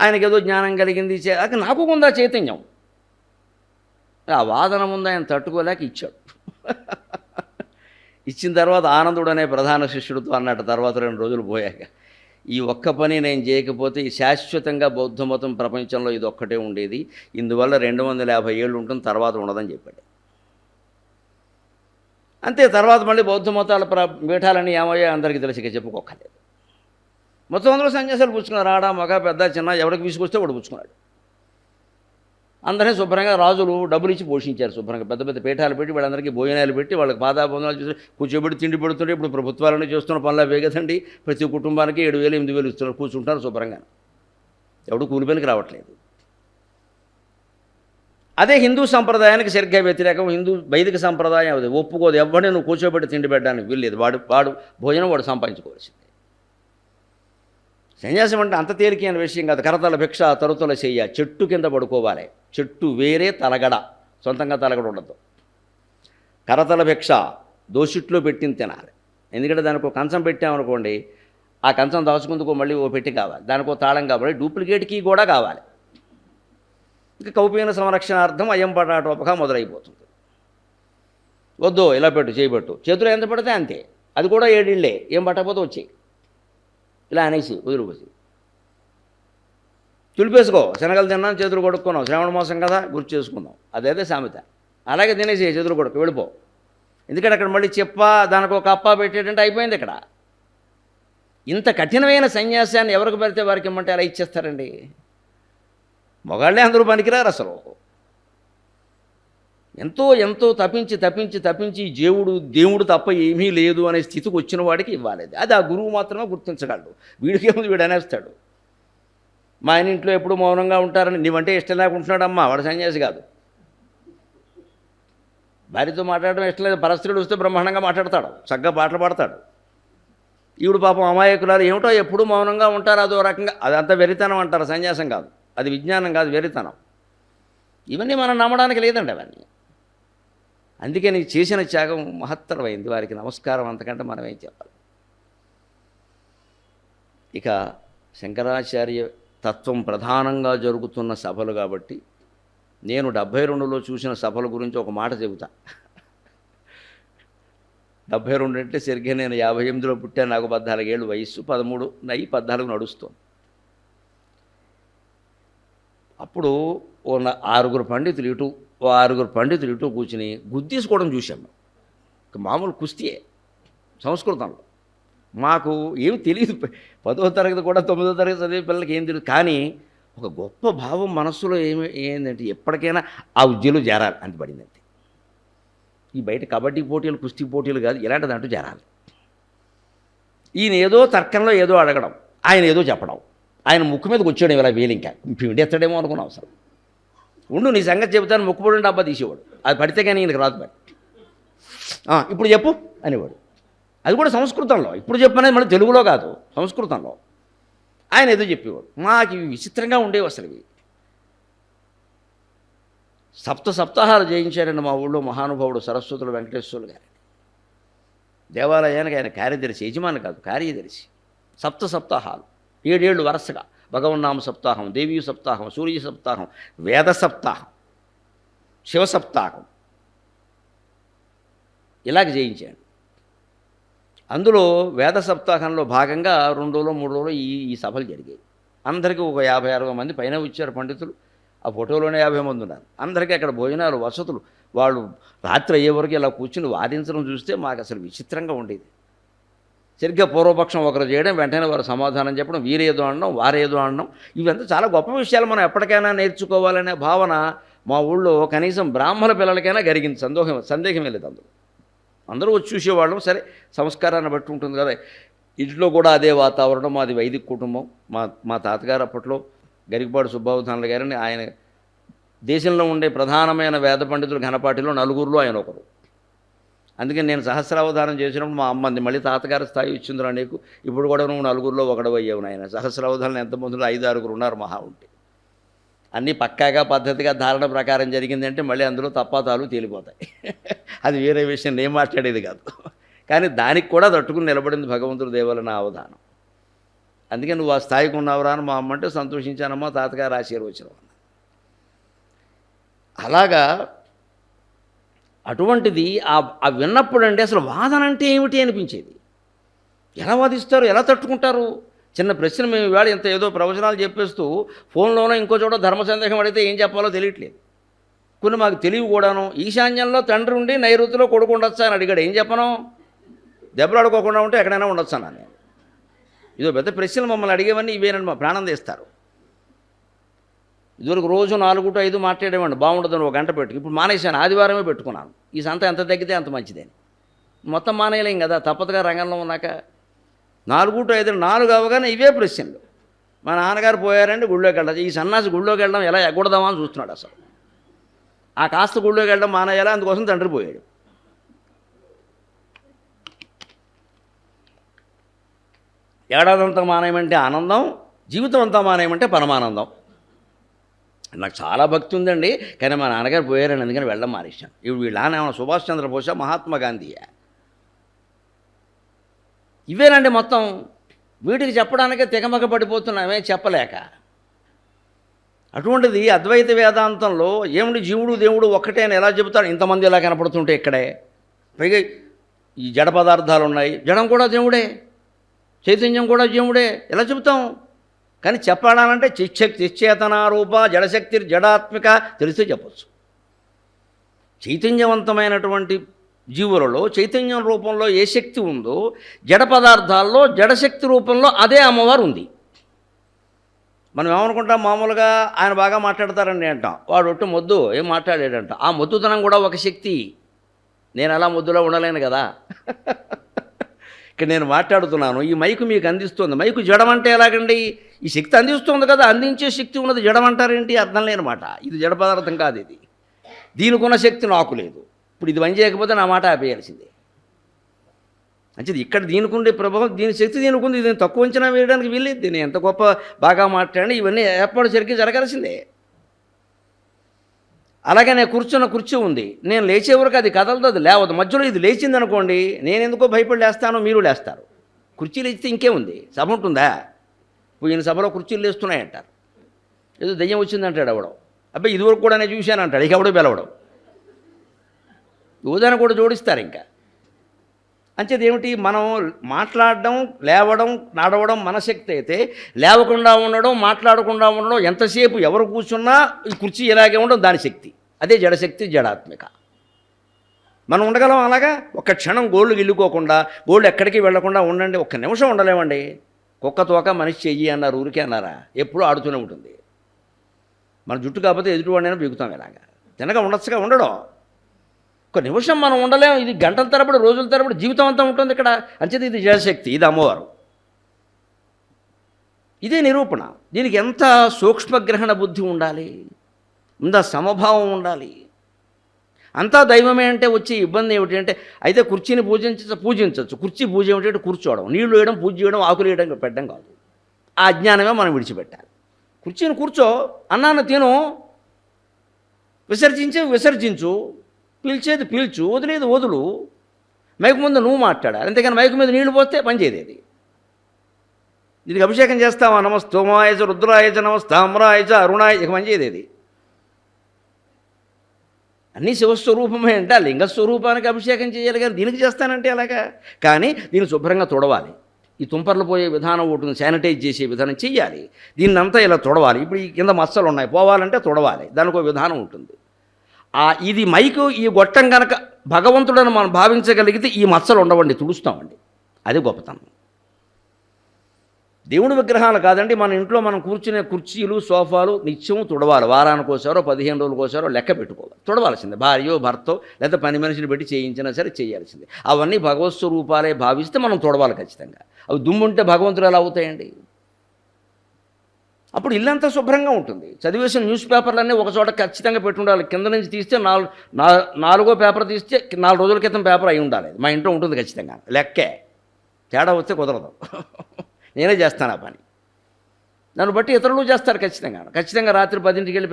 ఆయనకి ఏదో జ్ఞానం కలిగింది చే- అది నాకు ఉందా చైతన్యం. ఆ వాదన ముందు ఆయన తట్టుకోలేక ఇచ్చాడు. ఇచ్చిన తర్వాత ఆనందుడు అనే ప్రధాన శిష్యుడితో అన్నట్టు తర్వాత రెండు రోజులు పోయాక ఈ ఒక్క పని నేను చేయకపోతే ఈ శాశ్వతంగా బౌద్ధ మతం ప్రపంచంలో ఇది ఒక్కటే ఉండేది ఇందువల్ల రెండు వందల యాభై ఏళ్ళు ఉంటుంది తర్వాత ఉండదని చెప్పాడు. అంతే తర్వాత మళ్ళీ బౌద్ధ మతాల ప్ర పీఠాలని ఏమయ్యాయో అందరికీ తెలిసి ఇక చెప్పుకోక్కర్లేదు. మొత్తం అందరూ సన్యాసాలు పుచ్చుకున్నారు ఆడ మగ పెద్ద చిన్న ఎవరికి విసుకొస్తే వాడు పుచ్చుకున్నాడు అందరినీ శుభ్రంగా రాజులు డబ్బులు ఇచ్చి పోషించారు శుభ్రంగా. పెద్ద పెద్ద పీఠాలు పెట్టి వాళ్ళందరికీ భోజనాలు పెట్టి వాళ్ళకి పాదాబంధాలు చూసి కూర్చోబెట్టి తిండి పెడుతుంటే ఇప్పుడు ప్రభుత్వాలనే చేస్తున్న పనులు వేగదండి ప్రతి కుటుంబానికి ఏడు వేలు ఎనిమిది వేలు ఇస్తున్నారు. కూర్చుంటారు శుభ్రంగా. ఎవడు కూలి పనికి రావట్లేదు. అదే హిందూ సంప్రదాయానికి సరిగ్గా వ్యతిరేకం. హిందూ వైదిక సంప్రదాయం అది. ఒప్పుకోదు. ఎవరిని నువ్వు కూర్చోబెట్టి తిండి పెట్టడానికి వీల్లేదు. వాడు వాడు భోజనం వాడు సంపాదించుకోవాల్సింది. సన్యాసం అంటే అంత తేలికైన విషయం కాదు. కరతల భిక్ష తరుతల చెయ్య చెట్టు కింద పడుకోవాలి. చెట్టు వేరే తలగడ సొంతంగా తలగడ ఉండదు. కరతల భిక్ష దోషిట్లో పెట్టింది తినాలి. ఎందుకంటే దానికి ఒక కంచం పెట్టామనుకోండి ఆ కంచం దాచుకుందుకు మళ్ళీ ఓ పెట్టి కావాలి. దానికి తాళం కావాలి. డూప్లికేట్కి కూడా కావాలి. ఇంకా కౌపీన సంరక్షణార్థం అయ్యం పటాటోపగా మొదలైపోతుంది. వద్దు ఇలా పెట్టు చేయబెట్టు చేతులు ఎంత పడితే అంతే. అది కూడా ఏడిళ్ళే ఏం పట్టకపోతే వచ్చాయి. ఇలా అనేసి వదిలిపోసి. తులిపేసుకో శనగలు తిన్నాను చేతులు కొడుక్కున్నాం శ్రావణ మాసం కదా గుర్తు చేసుకుందాం. అదైతే సామెత. అలాగే తినేసి చేతులు కొడుకు వెళ్ళిపో. ఎందుకంటే అక్కడ మళ్ళీ చెప్ప దానికి ఒక అప్ప పెట్టేటంటే అయిపోయింది ఇక్కడ. ఇంత కఠినమైన సన్యాసాన్ని ఎవరికి పెడితే వారికి ఇమ్మంటే అలా ఇచ్చేస్తారండి? మొగాళ్ళే అందరూ పనికిరారు అసలు. ఎంతో ఎంతో తప్పించి తప్పించి తప్పించి దేవుడు దేవుడు తప్ప ఏమీ లేదు అనే స్థితికి వచ్చిన వాడికి ఇవ్వాలి. అది ఆ గురువు మాత్రమే గుర్తించగలడు. వీడికి ఏముంది? వీడు అనేస్తాడు. మా ఆయన ఇంట్లో ఎప్పుడు మౌనంగా ఉంటారని నీవంటే ఇష్టం లేకుంటున్నాడమ్మా వాడు సన్యాసి కాదు. భార్యతో మాట్లాడడం ఇష్టం లేదు పరస్త్రీలు వస్తే బ్రహ్మాండంగా మాట్లాడతాడు చక్కగా పాటలు పాడతాడు. ఈవిడు పాపం అమాయకులాలు ఏమిటో ఎప్పుడు మౌనంగా ఉంటారు అదో రకంగా. అదంతా వెరితనం అంటారు సన్యాసం కాదు. అది విజ్ఞానం కాదు వెరితనం. ఇవన్నీ మనం నమ్మడానికి లేదండి అవన్నీ. అందుకే నీకు చేసిన త్యాగం మహత్తరమైంది. వారికి నమస్కారం అంతకంటే మనం ఏం చెప్పాలి? ఇక శంకరాచార్య తత్వం ప్రధానంగా జరుగుతున్న సభలు కాబట్టి నేను డెబ్భై రెండులో చూసిన సభల గురించి ఒక మాట చెబుతా. డెబ్భై రెండు అంటే సరిగ్గా నేను యాభై ఎనిమిదిలో పుట్టాను. నాకు పద్నాలుగేళ్ళు వయస్సు. పదమూడు నయ్యి పద్నాలుగు నడుస్తుంది. అప్పుడు ఓ ఆరుగురు పండితులు ఇటు ఓ ఆరుగురు పండితులు ఇటు కూర్చుని గుద్దీసుకోవడం చూసాము మామూలు కుస్తీయే సంస్కృతంలో. మాకు ఏం తెలియదు. పదో తరగతి కూడా తొమ్మిదో తరగతి చదివే పిల్లలకి ఏం తెలియదు. కానీ ఒక గొప్ప భావం మనస్సులో ఏమి ఏంటంటే ఎప్పటికైనా ఆ ఉద్యలో చేరాలి అని పడిందంతే. ఈ బయట కబడ్డీ పోటీలు కుస్తీ పోటీలు కాదు ఇలాంటి దాంట్లో చేరాలి. ఈయన ఏదో తర్కంలో ఏదో అడగడం ఆయన ఏదో చెప్పడం ఆయన ముక్కు మీదకి వచ్చాడు ఇలా వేలు ఇంకా పిండి ఎత్తడేమో అనుకున్నాం అసలు ఉండు నీ సంగతి చెబుతాను ముక్కుపడి డబ్బా తీసేవాడు. అది పడితే కానీ నీకు రాదు మరి. "ఆ, ఇప్పుడు చెప్పు అనేవాడు. అది కూడా సంస్కృతంలో. ఇప్పుడు చెప్పనేది మళ్ళీ తెలుగులో కాదు సంస్కృతంలో. ఆయన ఏదో చెప్పేవాడు. మాకు ఇవి విచిత్రంగా ఉండేవి అసలు ఇవి. సప్త సప్తాహాలు జయించారండి మా ఊళ్ళో మహానుభావుడు సరస్వతులు వెంకటేశ్వరులు గారు. దేవాలయానికి ఆయన కార్యదర్శి యజమాని కాదు కార్యదర్శి. సప్త సప్తాహాలు. ఏడేళ్ళు వరుసగా. భగవన్నామ సప్తాహం దేవీ సప్తాహం సూర్య సప్తాహం వేద సప్తాహం శివ సప్తాహం. ఇలాగ చేయించాడు అందులో వేద సప్తాహంలో భాగంగా రెండు రోజులు మూడు రోజులు ఈ ఈ సభలు జరిగాయి. అందరికీ ఒక యాభై అరవై మంది పైన వచ్చారు పండితులు. ఆ ఫోటోలోనే యాభై మంది ఉన్నారు. అందరికీ అక్కడ భోజనాలు వసతులు. వాళ్ళు రాత్రి అయ్యే వరకు ఇలా కూర్చుని వాదించడం చూస్తే మాకు అసలు విచిత్రంగా ఉండేది. సరిగ్గా పూర్వపక్షం ఒకరు చేయడం వెంటనే వారు సమాధానం చెప్పడం వీరేదో అనడం వారేదో అనడం ఇవంతా చాలా గొప్ప విషయాలు మనం ఎప్పటికైనా నేర్చుకోవాలనే భావన మా ఊళ్ళో కనీసం బ్రాహ్మణ పిల్లలకైనా జరిగింది సందేహం సందేహమే లేదు అందులో. అందరూ వచ్చి చూసేవాళ్ళం. సరే సంస్కారాన్ని బట్టి ఉంటుంది కదా. ఇంట్లో కూడా అదే వాతావరణం. మాది వైదిక కుటుంబం. మా మా తాతగారు అప్పట్లో గరికపాడు సుబ్బావధానుల గారిని ఆయన దేశంలో ఉండే ప్రధానమైన వేద పండితులు ఘనపాటిలో నలుగురిలో ఆయన ఒకరు. అందుకని నేను సహస్రావధానం చేసినప్పుడు మా అమ్మంది మళ్ళీ తాతగారి స్థాయి ఇచ్చిందిరా నీకు. ఇప్పుడు కూడా నువ్వు నలుగురిలో ఒకడవ అయ్యావు నాయన. సహస్రావధానం ఎంతమందిలో ఐదు ఆరుగురు ఉన్నారు మహా ఉంటే. అన్నీ పక్కాగా పద్ధతిగా ధారణ ప్రకారం జరిగిందంటే మళ్ళీ అందులో తప్పాతాలు తేలిపోతాయి. అది వేరే విషయం నేను మాట్లాడేది కాదు. కానీ దానికి కూడా తట్టుకుని నిలబడింది భగవంతుడు దేవాలన అవధానం. అందుకే నువ్వు ఆ స్థాయికి ఉన్నావురా అని మా అమ్మంటే సంతోషించానమ్మా తాతగారు ఆశీర్వచనం అలాగా అటువంటిది ఆ విన్నప్పుడు అండి అసలు వాదన అంటే ఏమిటి అనిపించేది? ఎలా వాదిస్తారు? ఎలా తట్టుకుంటారు? చిన్న ప్రశ్న మేము ఇవాళ ఇంత ఏదో ప్రవచనాలు చెప్పేస్తూ ఫోన్లోనో ఇంకో చోట ధర్మ సందేహం అడిగితే ఏం చెప్పాలో తెలియట్లేదు. కొన్ని మాకు తెలివి కూడాను ఈశాన్యంలో తండ్రి ఉండి నైరుతిలో కొడుకు ఉండొచ్చా అని అడిగాడు. ఏం చెప్పను? దెబ్బలాడుకోకుండా ఉంటే ఎక్కడైనా ఉండొచ్చు నేను ఇదో పెద్ద ప్రశ్నలు మమ్మల్ని అడిగేవన్నీ ఇవేనని మా ప్రాణం తీస్తారు. ఇదివరకు రోజు నాలుగు టు ఐదు మాట్లాడేవాడిని. బాగుండదని ఒక గంట పెట్టుకు ఇప్పుడు మానేశాను. ఆదివారమే పెట్టుకున్నాను. ఈ సంత ఎంత తగ్గితే అంత మంచిదని. మొత్తం మానేయలేం కదా. తప్పదుగా రంగంలో ఉన్నాక నాలుగు టు ఐదు నాలుగు అవగానే ఇవే ప్రశ్నలు. మా నాన్నగారు పోయారంటే గుళ్ళోకి వెళ్ళదు ఈ సన్నాసి గుళ్ళోకి వెళ్ళడం ఎలా ఎగ్గొడదామా అని చూస్తున్నాడు అసలు. ఆ కాస్త గుళ్ళోకి వెళ్ళడం మానేయాలా? అందుకోసం తండ్రి పోయాడు. ఏడాదంతా మానేయమంటే ఆనందం జీవితం అంతా మానేయమంటే పరమానందం. నాకు చాలా భక్తి ఉందండి. కానీ మా నాన్నగారు పోయారని అందుకని వెళ్ళడం మానేశాను. ఇప్పుడు వీళ్ళ నాన్న సుభాష్ చంద్రబోస మహాత్మా గాంధీయా? ఇవేనండి మొత్తం. వీటికి చెప్పడానికే తెగమగ పడిపోతున్నామే చెప్పలేక. అటువంటిది అద్వైత వేదాంతంలో ఏమిటి జీవుడు దేవుడు ఒక్కటే అని ఎలా చెబుతాడు ఇంతమంది ఎలా కనపడుతుంటే ఇక్కడే. పైగా ఈ జడ పదార్థాలు ఉన్నాయి. జడం కూడా దేవుడే. చైతన్యం కూడా దేవుడే. ఎలా చెబుతాం? కానీ చెప్పాలంటే చిచ్చక్తి చిచ్చేతనారూప జడశక్తి జడాత్మిక తెలిస్తే చెప్పచ్చు. చైతన్యవంతమైనటువంటి జీవులలో చైతన్యం రూపంలో ఏ శక్తి ఉందో జడ పదార్థాల్లో జడశక్తి రూపంలో అదే అమ్మవారు ఉంది. మనం ఏమనుకుంటాం? మామూలుగా ఆయన బాగా మాట్లాడతారండి అంటాం. వాడు ఒట్టు మొద్దు ఏం మాట్లాడాడంట ఆ మొద్దుతనం కూడా ఒక శక్తి. నేను అలా మొద్దులో ఉండలేను కదా. ఇక్కడ నేను మాట్లాడుతున్నాను. ఈ మైకు మీకు అందిస్తుంది. మైకు జడమంటే ఎలాగండి? ఈ శక్తి అందిస్తుంది కదా అందించే శక్తి ఉన్నది జడమంటారేంటి అర్థం లేనమాట. ఇది జడ పదార్థం కాదు ఇది. దీనికి ఉన్న శక్తి నాకు లేదు. ఇప్పుడు ఇది పని చేయకపోతే నా మాట ఆపేయాల్సిందే. మంచిది ఇక్కడ దీనికి ఉండే ప్రభావం దీని శక్తి దీనికి ఉంది దీన్ని తక్కువ అంచనా వేయడానికి వీల్లేదు. దీన్ని ఎంత గొప్ప బాగా మాట్లాడి ఇవన్నీ ఏర్పాటు సరికి జరగాల్సిందే. అలాగే నేను కూర్చున్న కుర్చీ ఉంది. నేను లేచే వరకు అది కదలదు అది లేవదు. మధ్యలో ఇది లేచింది అనుకోండి నేను ఎందుకో భయపడి లేస్తాను మీరు లేస్తారు. కుర్చీ లేచితే ఇంకేముంది? సభ ఉంటుందా? పోయిన సభలో కుర్చీలు లేస్తున్నాయంటారు ఏదో దయ్యం వచ్చిందంటాడు అవడం అబ్బాయి ఇదివరకు కూడా నేను చూశాను అంటాడు ఇక అవడో బెలవడం యువదాన్ని కూడా జోడిస్తారు ఇంకా. అంచేది ఏమిటి? మనం మాట్లాడడం లేవడం నడవడం మన శక్తి అయితే లేవకుండా ఉండడం మాట్లాడకుండా ఉండడం ఎంతసేపు ఎవరు కూర్చున్నా ఈ కుర్చీ ఇలాగే ఉండడం దాని శక్తి. అదే జడశక్తి జడాత్మిక. మనం ఉండగలం అలాగా? ఒక క్షణం గోళ్ళు గిల్లుకోకుండా గోళ్ళు ఎక్కడికి వెళ్ళకుండా ఉండండి ఒక్క నిమిషం ఉండలేమండి. కుక్క తోక మనిషి చెయ్యి అన్నారు ఊరికే అన్నారా? ఎప్పుడూ ఆడుతూనే ఉంటుంది. మన జుట్టు కాకపోతే ఎదుటివాడినైనా బీగుతాం ఇలాగా తినగా ఉండొచ్చుగా ఉండడం. ఒక నిమిషం మనం ఉండలేం ఇది గంటల తరబడి రోజుల తరబడి జీవితం అంతా ఉంటుంది ఇక్కడ. అంచేది ఇది జలశక్తి ఇది అమ్మవారు. ఇదే నిరూపణ. దీనికి ఎంత సూక్ష్మగ్రహణ బుద్ధి ఉండాలి? ఉందా సమభావం ఉండాలి? అంతా దైవమే అంటే వచ్చే ఇబ్బంది ఏమిటి అంటే అయితే కుర్చీని పూజించ పూజించవచ్చు. కుర్చీ పూజ ఏమిటంటే కూర్చోవడం. నీళ్ళు వేయడం పూజ చేయడం ఆకులు వేయడం పెట్టడం కాదు. ఆ అజ్ఞానమే మనం విడిచిపెట్టాలి. కుర్చీని కూర్చో అన్నాన్న తిను విసర్జించే విసర్జించు పీల్చేది పీల్చు వదిలేదు వదులు. మైకు ముందు నువ్వు మాట్లాడాలి. అంతేకాని మైకు మీద నీళ్ళు పోస్తే పనిచేయదు ఇది దీనికి అభిషేకం చేస్తావా? నమస్తోమాయచ రుద్రాయచ నమస్తామ్రాయచ అరుణాయ ఇక పనిచేయదు అన్నీ శివస్వరూపమే అంటే ఆ లింగస్వరూపానికి అభిషేకం చేయాలి కానీ దీనికి చేస్తానంటే అలాగా కానీ దీన్ని శుభ్రంగా తొడవాలి. ఈ తుంపర్లు పోయే విధానం ఒకటి శానిటైజ్ చేసే విధానం చెయ్యాలి. దీన్ని అంతా ఇలా తొడవాలి. ఇప్పుడు ఈ కింద మచ్చలు ఉన్నాయి పోవాలంటే తొడవాలి. దానికి ఒక విధానం ఉంటుంది. ఆ ఇది మైకు ఈ గొట్టం కనుక భగవంతుడని మనం భావించగలిగితే ఈ మచ్చలు ఉండవండి తుడుస్తామండి. అది గొప్పతనం. దేవుడి విగ్రహాలు కాదండి మన ఇంట్లో మనం కూర్చునే కుర్చీలు సోఫాలు నిత్యం తుడవాలి. వారానికి కోసారో పదిహేను రోజులు కోసారో లెక్క పెట్టుకోవాలి. తుడవాల్సిందే. భార్యో భర్తో లేదా పని మనిషిని పెట్టి చేయించినా సరే చేయాల్సిందే. అవన్నీ భగవత్ స్వరూపాలే భావిస్తే మనం తుడవాలి ఖచ్చితంగా. అవి దుమ్ముంటే భగవంతుడు ఎలా అవుతాయండి? అప్పుడు ఇల్లంతా శుభ్రంగా ఉంటుంది. చదివేసిన న్యూస్ పేపర్లన్నీ ఒక చోట ఖచ్చితంగా పెట్టి ఉండాలి. కింద నుంచి తీస్తే నాలుగు నాలుగో పేపర్ తీస్తే నాలుగు రోజుల క్రితం పేపర్ అయి ఉండాలి. మా ఇంట్లో ఉంటుంది ఖచ్చితంగా. లెక్కే. తేడా వస్తే కుదరదు. నేనే చేస్తాను ఆ పని. నన్ను బట్టి ఇతరులు చేస్తారు ఖచ్చితంగా ఖచ్చితంగా రాత్రి పదింటికి వెళ్ళి